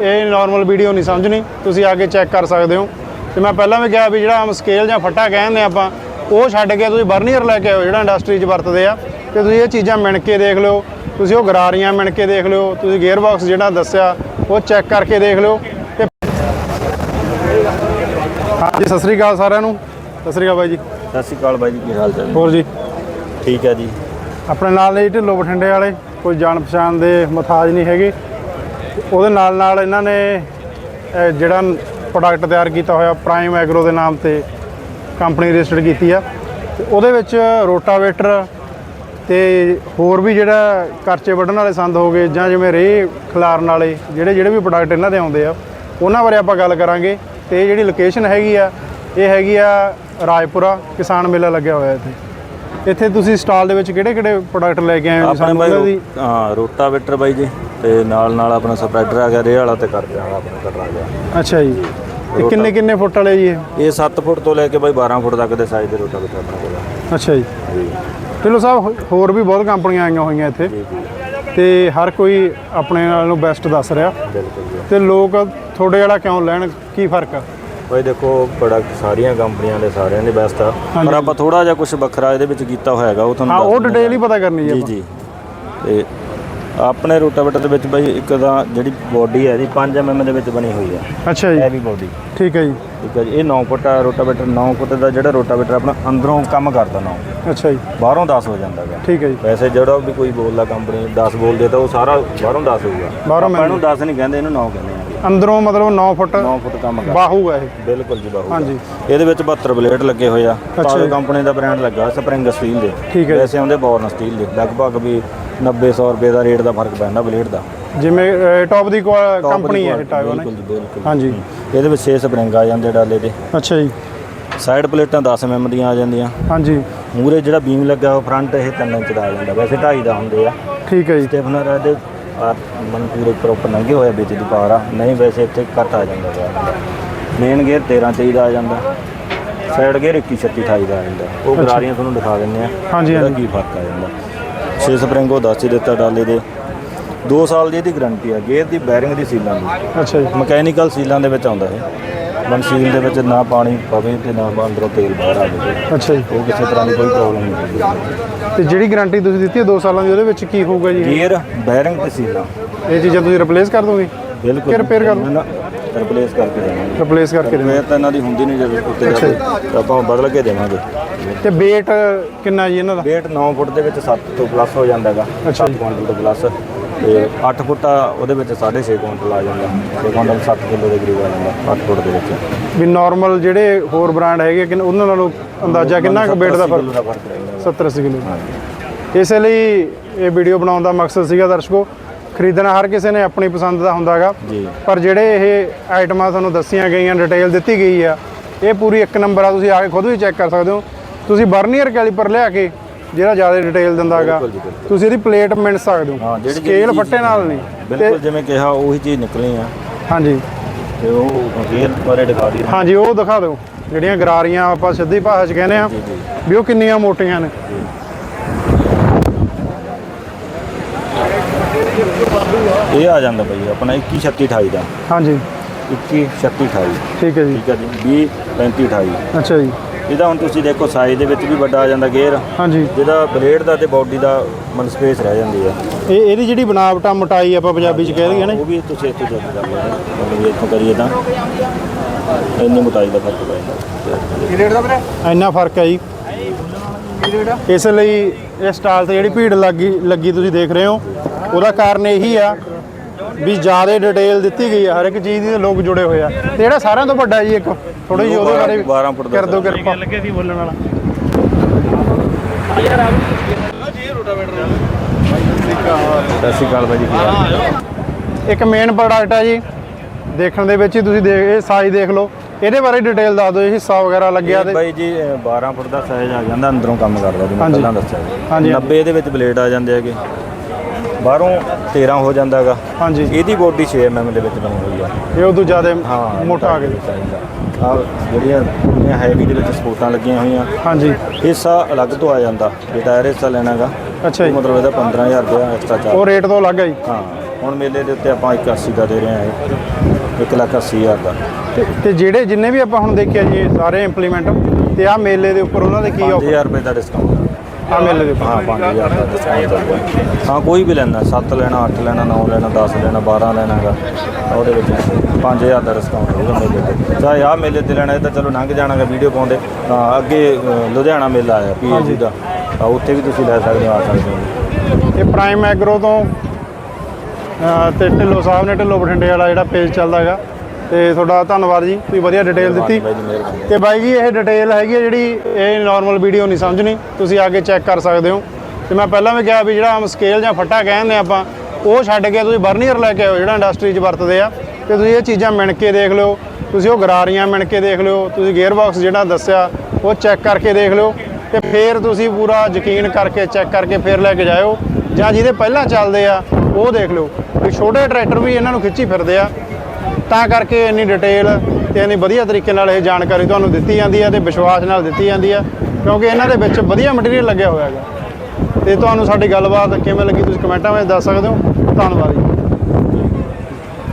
ਇਹ normal video ਨਹੀਂ ਸਮਝਣੀ ਤੁਸੀਂ ਆ ਕੇ ਚੈੱਕ ਕਰ ਸਕਦੇ ਹੋ। ਤੇ ਮੈਂ ਪਹਿਲਾਂ ਵੀ ਕਿਹਾ ਵੀ ਜਿਹੜਾ ਆਮ ਸਕੇਲ ਜਾਂ ਫੱਟਾ ਕਹਿੰਦੇ ਆਪਾਂ ਉਹ ਛੱਡ ਕੇ ਤੁਸੀਂ ਬਰਨੀਅਰ ਲੈ ਕੇ ਆਓ ਜਿਹੜਾ ਇੰਡਸਟਰੀ 'ਚ ਵਰਤਦੇ ਆ। ਤੇ ਤੁਸੀਂ ਇਹ ਚੀਜ਼ਾਂ ਮਿਣ ਕੇ ਦੇਖ ਲਿਓ ਤੁਸੀਂ ਉਹ ਗਰਾਰੀਆਂ ਮਿਣ ਕੇ ਦੇਖ ਲਿਓ ਤੁਸੀਂ ਗੇਅਰ ਬਾਕਸ ਜਿਹੜਾ ਦੱਸਿਆ ਉਹ ਚੈੱਕ ਕਰਕੇ ਦੇਖ ਲਿਓ। ਤੇ ਹਾਂਜੀ ਸਤਿ ਸ੍ਰੀ ਅਕਾਲ ਸਾਰਿਆਂ ਨੂੰ। ਸਤਿ ਸ੍ਰੀ ਅਕਾਲ ਬਾਈ ਜੀ। ਸਤਿ ਸ਼੍ਰੀ ਅਕਾਲ ਬਾਈ ਜੀ ਕੀ ਹਾਲ ਚਾਲ? ਹੋਰ ਜੀ? ਠੀਕ ਹੈ ਜੀ। ਆਪਣੇ ਨਾਲ ਨੇ ਜੀ ਢਿੱਲੋਂ ਬਠਿੰਡੇ ਵਾਲੇ ਕੋਈ ਜਾਣ ਪਛਾਣ ਦੇ ਮੁਤਾਜ ਨਹੀਂ ਹੈਗੇ। ਉਹਦੇ ਨਾਲ ਨਾਲ ਇਹਨਾਂ ਨੇ ਜਿਹੜਾ ਪ੍ਰੋਡਕਟ ਤਿਆਰ ਕੀਤਾ ਹੋਇਆ ਪ੍ਰਾਈਮ ਐਗਰੋ ਦੇ ਨਾਮ ਤੇ ਕੰਪਨੀ ਰਜਿਸਟਰਡ ਕੀਤੀ ਆ। ਤੇ ਉਹਦੇ ਵਿੱਚ ਰੋਟਾਵੇਟਰ ਤੇ ਹੋਰ ਵੀ ਜਿਹੜਾ ਕਰਚੇ ਵੱਢਣ ਵਾਲੇ ਸੰਦ ਹੋ ਗਏ ਜਾਂ ਜਿਵੇਂ ਰੇਹ ਖਿਲਾਰਨ ਵਾਲੇ ਜਿਹੜੇ ਜਿਹੜੇ ਵੀ ਪ੍ਰੋਡਕਟ ਇਹਨਾਂ ਦੇ ਆਉਂਦੇ ਆ ਉਹਨਾਂ ਬਾਰੇ ਆਪਾਂ ਗੱਲ ਕਰਾਂਗੇ। ਤੇ ਜਿਹੜੀ ਲੋਕੇਸ਼ਨ ਹੈਗੀ ਆ ਇਹ ਹੈਗੀ ਆ ਰਾਜਪੁਰਾ ਕਿਸਾਨ ਮੇਲਾ ਲੱਗਿਆ ਹੋਇਆ ਇੱਥੇ। ਇੱਥੇ ਤੁਸੀਂ ਸਟਾਲ ਦੇ ਵਿੱਚ ਕਿਹੜੇ ਕਿਹੜੇ ਪ੍ਰੋਡਕਟ ਲੈ ਕੇ ਆਏ ਹੋ ਸਾਨੂੰ ਬਾਈ ਹਾਂ ਰੋਟਾਵੇਟਰ ਬਾਈ ਜੀ। ਤੇ ਨਾਲ ਨਾਲ ਆਪਣਾ ਸਪਰੈਡਰ ਆ ਗਿਆ ਰੇਹ ਵਾਲਾ ਤੇ ਕਰਦੇ ਵਾਲਾ ਆਪਣਾ ਕਟਰ ਆ ਗਿਆ ਅੱਛਾ ਜੀ। ਇਹ ਕਿੰਨੇ ਕਿੰਨੇ ਫੁੱਟ ਵਾਲੇ ਜੀ ਇਹ? ਇਹ 7 ਫੁੱਟ ਤੋਂ ਲੈ ਕੇ ਬਾਈ 12 ਫੁੱਟ ਤੱਕ ਦੇ ਸਾਈਜ਼ ਦੇ ਰੋਟਾਵੇਟਰ ਆਪਣੇ ਕੋਲ ਆ। ਅੱਛਾ ਜੀ। ਜੀ। ਢਿੱਲੋਂ ਸਾਹਿਬ ਹੋ- ਹੋਰ ਵੀ ਬਹੁਤ ਕੰਪਨੀਆਂ ਆਈਆਂ ਹੋਈਆਂ ਇੱਥੇ। ਜੀ ਜੀ। ਤੇ ਹਰ ਕੋਈ ਆਪਣੇ ਨਾਲ ਨੂੰ ਬੈਸਟ ਦੱਸ ਰਿਹਾ। ਬਿਲਕੁਲ ਜੀ। ਤੇ ਲੋਕ ਤੁਹਾਡੇ ਵਾਲਾ ਕਿਉਂ ਲੈਣ ਕੀ ਫ਼ਰਕ ਆ? ਬਾਈ ਦੇਖੋ ਪ੍ਰੋਡਕਟ ਸਾਰੀਆਂ ਕੰਪਨੀਆਂ ਦੇ ਸਾਰਿਆਂ ਦੇ ਬੈਸਟ ਆ। ਪਰ ਆਪਾਂ ਥੋੜਾ ਜਿਹਾ ਕੁਝ ਵੱਖਰਾ ਇਹਦੇ ਵਿੱਚ ਕੀਤਾ ਹੋਇਆ ਹੈਗਾ ਉਹ ਤੁਹਾਨੂੰ ਹਾਂ ਦੱਸ ਉਹ ਦਿੰਦੇ ਡਿਟੇਲ ਹੀ। ਪਤਾ ਕਰਨੀ ਜੀ ਜੀ ਜੀ। ਤੇ ਆਪਣੇ ਰੋਟਾਵੇਟਰ ਦੇ ਵਿੱਚ ਬਾਈ ਇੱਕ ਤਾਂ ਜਿਹੜੀ ਬੋਡੀ ਹੈ ਇਹਦੀ 5 mm ਦੇ ਵਿੱਚ ਬਣੀ ਹੋਈ ਹੈ। ਅੱਛਾ ਜੀ। ਹੈਵੀ ਬੋਡੀ ਠੀਕ ਹੈ ਜੀ। ਠੀਕ ਹੈ ਜੀ। ਇਹ 9 ਫੁੱਟ ਆ ਰੋਟਾਵੇਟਰ 9 ਫੁੱਟ ਦਾ ਜਿਹੜਾ ਰੋਟਾਵੇਟਰ ਆਪਣਾ ਅੰਦਰੋਂ ਕੰਮ ਕਰਦਾ 9 ਅੱਛਾ ਜੀ। ਬਾਹਰੋਂ 10 ਹੋ ਜਾਂਦਾ ਹੈਗਾ ਠੀਕ ਹੈ ਜੀ। ਵੈਸੇ ਜਿਹੜਾ ਵੀ ਕੋਈ ਬੋਲਦਾ ਕੰਪਨੀ 10 ਬੋਲਦੇ ਤਾਂ ਉਹ ਸਾਰਾ ਬਾਹਰੋਂ 10 ਹੋਊਗਾ। ਬਾਹਰੋਂ ਇਹਨੂੰ 10 ਨਹੀਂ ਕਹਿੰਦੇ ਇਹਨੂੰ 9 ਕਹਿੰਦੇ ਆ ਅੰਦਰੋਂ ਮਤਲਬ 9 ਫੁੱਟ 9 ਫੁੱਟ ਕੰਮ ਕਰਦਾ। ਬਾਹੂ ਹੈ ਇਹ। ਬਿਲਕੁਲ ਜੀ ਬਾਹੂ ਹਾਂਜੀ। ਇਹਦੇ ਵਿੱਚ 72 ਬਲੇਡ ਲੱਗੇ ਹੋਏ ਆ। ਜੀ। ਕੰਪਨੀ ਦਾ ਬ੍ਰਾਂਡ ਲੱਗਾ ਸਪਰਿੰਗ ਸਟੀਲ ਦੇ। ਹੈ। ਵੈਸੇ ਆਉਂਦੇ ਬੌਰਨ ਸਟੀਲ ਦੇ। ਲਗਭਗ ਵੀ 90 100 ਰੁਪਏ ਦਾ ਰੇਟ ਦਾ ਫ਼ਰਕ ਪੈਂਦਾ ਬਲੇਡ ਦਾ। ਜਿਵੇਂ ਟੌਪ ਦੀ ਕੰਪਨੀ ਹੈ ਬਿਲਕੁਲ ਨੇ ਬਿਲਕੁਲ। ਹਾਂਜੀ। ਇਹਦੇ ਵਿੱਚ 6 ਸਪਰਿੰਗ ਆ ਜਾਂਦੇ ਡਾਲੇ ਦੇ। ਅੱਛਾ ਜੀ। ਸਾਈਡ ਪਲੇਟਾਂ 10 mm ਦੀਆਂ ਆ ਜਾਂਦੀਆਂ। ਹਾਂਜੀ। ਮੂਰੇ ਜਿਹੜਾ ਬੀਮ ਲੱਗਾ ਉਹ ਫਰੰਟ ਇਹ 3 ਇੰਚ ਦਾ ਆ ਜਾਂਦਾ। ਵੈਸੇ 2.5 ਦਾ ਹੁੰਦੇ ਆ। ਠੀਕ ਹੈ ਜੀ। ਸਟੇਫਨਰ ਇਹਦੇ ਮਨ ਪੂਰੇ ਪ੍ਰੋਪਰ ਨੰਗੇ ਹੋਏ ਵਿੱਚ ਦੀ ਪਾਰ ਆ। ਨਹੀਂ ਵੈਸੇ ਇੱਥੇ ਘੱਟ ਆ ਜਾਂਦਾ ਹੈ ਮੇਨ ਗੇਅਰ 13 23 ਦਾ ਆ ਜਾਂਦਾ। ਸਾਈਡ ਗੇਅਰ 21 36 28 ਦਾ ਆ ਜਾਂਦਾ। ਉਹ ਗਰਾਰੀਆਂ ਤੁਹਾਨੂੰ ਦਿਖਾ ਦਿੰਦੇ ਆ। ਹਾਂਜੀ, ਹਾਂਜੀ। ਕੀ ਫ਼ਰਕ ਆ ਜਾਂਦਾ? 6 ਸਪਰਿੰਗ ਉਹ ਦੱਸ ਹੀ ਦਿੱਤਾ ਡਾਲੇ ਦੇ। 2 ਸਾਲ ਦੀ ਇਹਦੀ ਗਾਰੰਟੀ ਆ ਗੇਅਰ ਦੀ ਬੈਰਿੰਗ ਦੀ ਸੀਲਾਂ ਦੀ। ਅੱਛਾ ਜੀ। ਮਕੈਨੀਕਲ ਸੀਲਾਂ ਦੇ ਵਿੱਚ ਆਉਂਦਾ ਇਹ। ਮਨ ਸੀਲ ਦੇ ਵਿੱਚ ਨਾ ਪਾਣੀ ਪਵੇ ਤੇ ਨਾ ਅੰਦਰੋਂ ਤੇਲ ਬਾਹਰ ਆਵੇ ਅੱਛਾ ਜੀ। ਉਹ ਕਿਸੇ ਤਰ੍ਹਾਂ ਦੀ ਕੋਈ ਪ੍ਰੋਬਲਮ ਨਹੀਂ ਹੋਊਗੀ ਤੇ ਜਿਹੜੀ ਗਾਰੰਟੀ ਤੁਸੀਂ ਦਿੱਤੀ ਹੈ 2 ਸਾਲਾਂ ਦੀ ਉਹਦੇ ਵਿੱਚ ਕੀ ਹੋਊਗਾ ਜੀ ਗੇਅਰ ਬੈਰਿੰਗ ਤੇ ਸੀਲਾਂ। ਇਹ ਚੀਜ਼ਾਂ ਤੁਸੀਂ ਰਿਪਲੇਸ ਕਰ ਦੋਗੇ? ਬਿਲਕੁਲ। ਕਿ repair ਕਰ? ਨਾ ਰਿਪਲੇਸ ਕਰਕੇ ਦੇਵਾਂਗੇ। ਰਿਪਲੇਸ ਕਰਕੇ ਦੇਣਾ ਰਿਪੇਅਰ ਤਾਂ ਇਹਨਾਂ ਦੀ ਹੁੰਦੀ ਨਹੀਂ ਜਦੋਂ ਉੱਤੇ ਆਪਾਂ ਬਦਲ ਕੇ ਦੇਵਾਂਗੇ। ਤੇ weight ਕਿੰਨਾ ਜੀ ਇਹਨਾਂ ਦਾ? weight 9 ਫੁੱਟ ਦੇ ਵਿੱਚ 7 ਤੋਂ ਪਲੱਸ ਹੋ ਜਾਂਦਾ ਹੈਗਾ ਅੱਛਾ ਜੀ। 7 ਕੁਇੰਟਲ ਤੋਂ ਪਲੱਸ ਤੇ 8 ਫੁੱਟ ਉਹਦੇ ਵਿੱਚ 6.5 ਕੁਇੰਟਲ ਆ ਜਾਂਦਾ। 6 ਕੁਇੰਟਲ 7 ਕਿਲੋ ਦੇ ਕਰੀਬ ਆ ਜਾਂਦਾ 8 ਫੁੱਟ ਦੇ ਵਿੱਚ। ਵੀ ਨਾਰਮਲ ਜਿਹੜੇ ਹੋਰ ਬ੍ਰਾਂਡ ਹੈਗੇ ਕਿ ਉਹਨਾਂ ਨਾਲੋਂ ਅੰਦਾਜ਼ਾ ਕਿੰਨਾ ਕੁ weight ਦਾ 70 ਫ਼ਰਕ? ਕਿਲੋ ਦਾ ਫ਼ਰਕ ਰਹਿੰਦਾ 70 80 ਕਿਲੋ। ਇਸੇ ਲਈ ਇਹ ਵੀਡੀਓ ਬਣਾਉਣ ਦਾ ਮਕਸਦ ਸੀਗਾ ਦਰਸ਼ਕੋ ਖਰੀਦਣਾ ਹਰ ਕਿਸੇ ਨੇ ਆਪਣੀ ਪਸੰਦ ਦਾ ਹੁੰਦਾਗਾ। ਪਰ ਜਿਹੜੇ ਇਹ ਆਈਟਮਾਂ ਤੁਹਾਨੂੰ ਦੱਸੀਆਂ ਗਈਆਂ ਡਿਟੇਲ ਦਿੱਤੀ ਗਈ ਆ ਇਹ ਪੂਰੀ ਇੱਕ ਨੰਬਰ ਆ ਤੁਸੀਂ ਆ ਕੇ ਖੁਦ ਵੀ ਚੈੱਕ ਕਰ ਸਕਦੇ ਹੋ। ਤੁਸੀਂ ਬਰਨੀਅਰ ਕੈਲੀਪਰ ਲਿਆ ਕੇ ਜਿਹੜਾ ਜ਼ਿਆਦਾ ਡਿਟੇਲ ਦਿੰਦਾਗਾ। ਤੁਸੀਂ ਇਹਦੀ ਪਲੇਟ ਮਿਣ ਸਕਦੇ ਹੋ। ਸਕੇਲ ਫੱਟੇ ਨਾਲ ਨਹੀਂ। ਬਿਲਕੁਲ ਜਿਵੇਂ ਕਿਹਾ ਉਹੀ ਚੀਜ਼ ਨਿਕਲੀ ਆ। ਹਾਂਜੀ। ਤੇ ਉਹ ਗੇਅਰ ਬਾਰੇ ਦਿਖਾ ਦੀ ਹਾਂਜੀ ਉਹ ਦਿਖਾ ਦਿਓ। ਜਿਹੜੀਆਂ ਗਰਾਰੀਆਂ ਆਪਾਂ ਸਿੱਧੀ ਭਾਸ਼ਾ 'ਚ ਕਹਿੰਦੇ ਆ ਵੀ ਉਹ ਕਿੰਨੀਆਂ ਮੋਟੀਆਂ ਨੇ। ਇਹ ਆ ਜਾਂਦਾ ਬਈ ਆਪਣਾ 21 36 28 ਦਾ। ਹਾਂਜੀ। 21 36 28 ਠੀਕ ਹੈ ਜੀ। ਠੀਕ ਹੈ ਜੀ 20 35 28 ਅੱਛਾ ਜੀ। ਇਹਦਾ ਹੁਣ ਤੁਸੀਂ ਦੇਖੋ ਸਾਈਜ਼ ਦੇ ਵਿੱਚ ਵੀ ਵੱਡਾ ਆ ਜਾਂਦਾ ਗੇਅਰ ਹਾਂਜੀ। ਜਿਹਦਾ ਬਲੇਡ ਦਾ ਤੇ ਬਾਡੀ ਦਾ ਮਨ ਸਪੇਸ ਰਹਿ ਜਾਂਦੀ ਆ। ਇਹ ਇਹਦੀ ਜਿਹੜੀ ਬਣਾਵਟ ਆ ਮੋਟਾਈ ਆਪਾਂ ਪੰਜਾਬੀ 'ਚ ਕਹਿ ਦਈਏ ਨਾ। ਉਹ ਵੀ ਤੁਸੀਂ ਇੱਥੇ ਚੈੱਕ ਕਰ ਲਓ ਮਤਲਬ ਜੇ ਇੱਥੋਂ ਕਰੀਏ ਤਾਂ। ਇੰਨੀ ਮੋਟਾਈ ਦਾ ਫ਼ਰਕ ਪੈ ਜਾਂਦਾ। ਇੰਨਾ ਫ਼ਰਕ ਹੈ ਜੀ। ਇਸ ਲਈ ਇਹ ਸਟਾਲ ਤੇ ਜਿਹੜੀ ਭੀੜ ਲੱਗੀ ਲੱਗੀ ਤੁਸੀਂ ਦੇਖ ਰਹੇ ਹੋ। ਉਹਦਾ ਕਾਰਨ ਇਹੀ ਆ ਵੀ ਜ਼ਿਆਦਾ ਡਿਟੇਲ ਦਿੱਤੀ ਗਈ ਆ ਹਰ ਇੱਕ ਚੀਜ਼ ਦੀ ਤੇ ਲੋਕ ਜੁੜੇ ਹੋਏ ਆ। ਤੇ ਜਿਹੜਾ ਸਾਰਿਆਂ ਤੋਂ ਵੱਡਾ ਜੀ ਇੱਕ ਥੋੜੀ ਜਿਹੀ ਉਹਦੇ ਬਾਰੇ ਵੀ 12 ਫੁੱਟ ਦਾ ਕਰ ਦਿਓ ਕਿਰਪਾ। ਲੱਗੇ ਸੀ ਬੋਲਣ ਵਾਲਾ। ਸਤਿ ਸ਼੍ਰੀ ਅਕਾਲ ਬਾਈ ਜੀ ਇੱਕ ਮੇਨ ਪ੍ਰੋਡਕਟ ਆ ਜੀ। ਦੇਖਣ ਦੇ ਵਿੱਚ ਹੀ ਤੁਸੀਂ ਦੇਖ ਇਹ ਸਾਈਜ਼ ਦੇਖ ਲਓ। ਇਹਦੇ ਬਾਰੇ ਡਿਟੇਲ ਦੱਸ ਦਿਓ ਜੀ ਹਿੱਸਾ ਵਗੈਰਾ ਲੱਗਿਆ ਤੇ ਬਾਈ ਜੀ ਅ, 12 ਫੁੱਟ ਦਾ ਸਾਈਜ਼ ਆ ਜਾਂਦਾ ਅੰਦਰੋਂ ਕੰਮ ਕਰਦਾ ਜਿਵੇਂ। ਪਹਿਲਾਂ ਦੱਸਿਆ ਜੀ। ਹਾਂਜੀ। 90 ਇਹਦੇ ਵਿੱਚ ਬਲੇਡ ਆ ਜਾਂਦੇ ਹੈਗੇ। ਬਾਹਰੋਂ 13 ਹੋ ਜਾਂਦਾ ਹੈਗਾ ਹਾਂਜੀ। ਇਹਦੀ ਬੋਡੀ 6 mm ਦੇ ਵਿੱਚ ਬਣੀ ਹੋਈ ਆ। ਇਹ ਉਦੋਂ ਜ਼ਿਆਦਾ ਹਾਂ ਮੋਟਾ ਆ ਗਿਆ। ਆ। ਜਿਹੜੀਆਂ ਜਿਹੜੀਆਂ ਹੈਵੀ ਦੇ ਵਿੱਚ ਸਪੋਰਟਾਂ ਲੱਗੀਆਂ ਹੋਈਆਂ ਹਾਂਜੀ। ਹਿੱਸਾ ਅਲੱਗ ਤੋਂ ਆ ਜਾਂਦਾ। ਜੇ ਟਾਇਰ ਹਿੱਸਾ ਲੈਣਾਗਾ। ਅੱਛਾ ਜੀ। ਮਤਲਬ ਇਹਦਾ 15000 ਰੁਪਏ ਐਕਸਟਰਾ ਚਾਰਜ ਉਹ ਰੇਟ ਤੋਂ ਅਲੱਗ ਹੈ ਜੀ। ਹਾਂ ਹੁਣ ਮੇਲੇ ਦੇ ਉੱਤੇ ਆਪਾਂ 180 ਦਾ ਦੇ ਰਹੇ ਹਾਂ ਇਹ। 1 ਲੱਖ 80 ਹਜ਼ਾਰ ਦਾ। ਤੇ- ਜਿਹੜੇ ਜਿੰਨੇ ਵੀ ਆਪਾਂ ਹੁਣ ਦੇਖਿਆ ਜੀ ਸਾਰੇ ਇੰਪਲੀਮੈਂਟ ਤੇ ਆ ਮੇਲੇ ਦੇ ਉੱਪਰ ਉਹਨਾਂ ਦੇ ਕੀ ਆਫਰ 5000 ਰੁਪਏ ਦਾ ਡਿਸਕਾਊਂਟ ਆ ਮੇਲੇ ਦੇ ਹਾਂ 5000 ਦਾ ਡਿਸਕਾਊਂਟ ਹਾਂ ਕੋਈ ਵੀ ਲੈਣਾ 7 ਲੈਣਾ 8 ਲੈਣਾ 9 ਲੈਣਾ 10 ਲੈਣਾ 12 ਲੈਣਾ ਹੈਗਾ ਤਾਂ ਉਹਦੇ ਵਿੱਚ 5000 ਦਾ ਡਿਸਕਾਊਂਟ ਹੋਊਗਾ ਮੇਲੇ ਤੇ। ਚਾਹੇ ਆਹ ਮੇਲੇ ਤੇ ਲੈਣਾ ਇਹ ਤਾਂ ਚਲੋ ਲੰਘ ਜਾਣਾਗਾ ਵੀਡੀਓ ਪਾਉਂਦੇ। ਤਾਂ ਅੱਗੇ ਲੁਧਿਆਣਾ ਮੇਲਾ ਆਇਆ ਪੀਏਜੀ ਦਾ। ਤਾਂ ਉੱਥੇ ਵੀ ਤੁਸੀਂ ਲੈ ਸਕਦੇ ਹੋ ਆ ਸਕਦੇ ਹੋ। ਇਹ ਪ੍ਰਾਈਮ ਐਗਰੋ ਤੋਂ ਤੇ ਢਿੱਲੋਂ ਸਾਹਿਬ ਨੇ ਢਿੱਲੋਂ ਬਠਿੰਡੇ ਵਾਲਾ ਜਿਹੜਾ ਪੇਜ ਚੱਲਦਾ ਹੈਗਾ। ਤੇ ਤੁਹਾਡਾ ਧੰਨਵਾਦ ਜੀ ਤੁਸੀਂ ਵਧੀਆ ਡਿਟੇਲ ਦਿੱਤੀ। ਤੇ ਬਾਈ ਜੀ ਇਹ ਡਿਟੇਲ ਹੈਗੀ ਹੈ ਜਿਹੜੀ ਇਹ ਨਾਰਮਲ ਵੀਡੀਓ ਨਹੀਂ ਸਮਝਣੀ ਤੁਸੀਂ ਆ ਕੇ ਚੈੱਕ ਕਰ ਸਕਦੇ ਹੋ। ਤੇ ਮੈਂ ਪਹਿਲਾਂ ਵੀ ਕਿਹਾ ਵੀ ਜਿਹੜਾ ਆਮ ਸਕੇਲ ਜਾਂ ਫੱਟਾ ਕਹਿੰਦੇ ਆਪਾਂ ਉਹ ਛੱਡ ਕੇ ਤੁਸੀਂ ਬਰਨੀਅਰ ਲੈ ਕੇ ਆਓ ਜਿਹੜਾ ਇੰਡਸਟਰੀ 'ਚ ਵਰਤਦੇ ਆ। ਤੇ ਤੁਸੀਂ ਇਹ ਚੀਜ਼ਾਂ ਮਿਣ ਕੇ ਦੇਖ ਲਿਓ ਤੁਸੀਂ ਉਹ ਗਰਾਰੀਆਂ ਮਿਣ ਕੇ ਦੇਖ ਲਿਓ ਤੁਸੀਂ ਗੇਅਰ ਬਾਕਸ ਜਿਹੜਾ ਦੱਸਿਆ ਉਹ ਚੈੱਕ ਕਰਕੇ ਦੇਖ ਲਿਓ। ਤੇ ਫਿਰ ਤੁਸੀਂ ਪੂਰਾ ਯਕੀਨ ਕਰਕੇ ਚੈੱਕ ਕਰਕੇ ਫਿਰ ਲੈ ਕੇ ਜਾਇਓ। ਜਾਂ ਜਿਹਦੇ ਪਹਿਲਾਂ ਚੱਲਦੇ ਆ ਉਹ ਦੇਖ ਲਿਓ। ਵੀ ਛੋਟੇ ਟਰੈਕਟਰ ਵੀ ਇਹਨਾਂ ਨੂੰ ਖਿੱਚੀ ਫਿਰਦੇ ਆ। ਤਾਂ ਕਰਕੇ ਇੰਨੀ ਡਿਟੇਲ ਤੇ ਇੰਨੀ ਵਧੀਆ ਤਰੀਕੇ ਨਾਲ ਇਹ ਜਾਣਕਾਰੀ ਤੁਹਾਨੂੰ ਦਿੱਤੀ ਜਾਂਦੀ ਹੈ ਤੇ ਵਿਸ਼ਵਾਸ ਨਾਲ ਦਿੱਤੀ ਜਾਂਦੀ ਹੈ, ਕਿਉਂਕਿ ਇਹਨਾਂ ਦੇ ਵਿੱਚ ਵਧੀਆ ਮਟੀਰੀਅਲ ਲੱਗਿਆ ਹੋਇਆ ਹੈਗਾ। ਤੇ ਤੁਹਾਨੂੰ ਸਾਡੀ ਗੱਲਬਾਤ ਕਿਵੇਂ ਲੱਗੀ ਤੁਸੀਂ ਕਮੈਂਟਾਂ ਵਿੱਚ ਦੱਸ ਸਕਦੇ ਹੋ। ਧੰਨਵਾਦ ਜੀ।